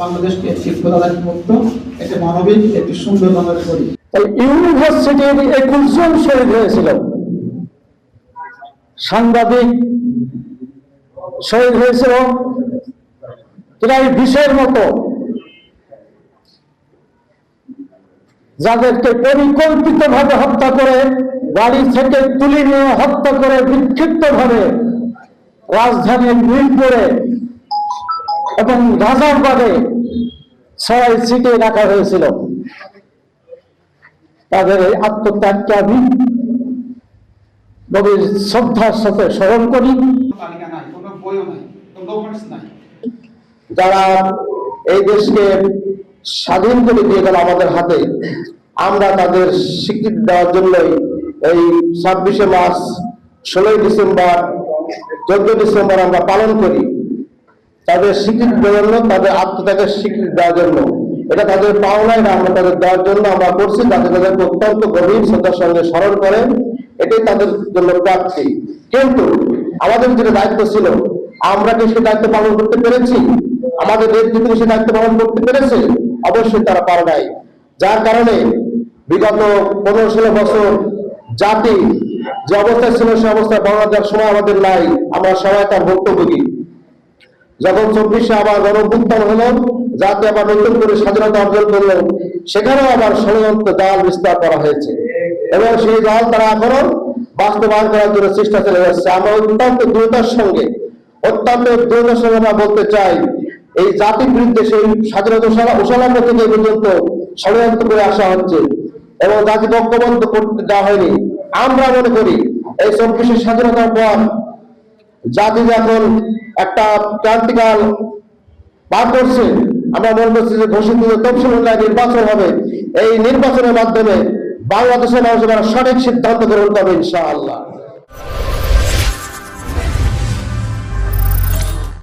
বাংলাদেশকে একটি মুক্ত একটি মানবিক, একটি সুন্দর বাংলাদেশ ইউনিভার্সিটির একুশ জন শহীদ হয়েছিল। সাংবাদিক শহীদ হয়েছিল। প্রায় মতো। যাদেরকে পরিকল্পিত ভাবে হত্যা করে, বাড়ি থেকে তুলে নিয়ে হত্যা করে বিক্ষিপ্ত ভাবে রাজধানীর মিরপুরে এবং রাজারবাগে ছয় সিটে রাখা হয়েছিল। তাদের এই আত্মত্যাগকে আমি গভীর শ্রদ্ধার সাথে স্মরণ করি। যারা এই দেশকে স্বাধীন করে দিয়ে গেল আমাদের হাতে, আমরা তাদের স্বীকৃতি দেওয়ার জন্যই এই ছাব্বিশে মার্চ, ষোলোই ডিসেম্বর চোদ্দ ডিসেম্বর আমরা পালন করি। তাদের স্বীকৃতি দেওয়ার জন্য, তাদের আত্মত্যাগের স্বীকৃতি দেওয়ার জন্য। এটা তাদের পাওনায় না, আমরা তাদের দেওয়ার জন্য আমরা করছি, তাদের তাদেরকে অত্যন্ত গভীর শ্রদ্ধার সঙ্গে স্মরণ করে, এটাই তাদের জন্য প্রাপ্তি কিন্তু আমাদের যেটা দায়িত্ব ছিল, আমরা কি সে দায়িত্ব পালন করতে পেরেছি? আমাদের দেশ নেতৃত্ব সে দায়িত্ব পালন করতে পেরেছে, অবশ্যই তারা পারে নাই। যার কারণে বিগত পনেরো ষোলো বছর জাতি যে অবস্থায় ছিল, সে অবস্থায় দেওয়ার সময় আমাদের নাই। আমরা সবাই তার ভুক্তভোগী। যখন চব্বিশে আবার গণভুত্থান হলো যাতে আবার নতুন করে স্বাধীনতা অর্জন করল, সেখানেও আবার ষড়যন্ত্র জাল বিস্তার করা হয়েছে। এবং সেই জাল তারা এখনও বাস্তবায়ন করার জন্য চেষ্টা চলে যাচ্ছে। আমরা অত্যন্ত দ্রুতার সঙ্গে, অত্যন্ত দ্রুতার সঙ্গে আমরা বলতে চাই, এই জাতির বিরুদ্ধে সেই স্বাধীনতা উশালা- থেকে পর্যন্ত ষড়যন্ত্র করে আসা হচ্ছে এবং জাতি বঙ্গবন্ধ করতে দেওয়া হয়নি। আমরা মনে করি, এই চব্বিশে স্বাধীনতার পর জাতি যখন একটা প্র্যাকটিক্যাল পার করছে, আমরা মনে করছি যে ঘোষিত তফসিলায় নির্বাচন হবে। এই নির্বাচনের মাধ্যমে বাংলাদেশের মানুষের সঠিক সিদ্ধান্ত গ্রহণ করবে ইনশাআল্লাহ।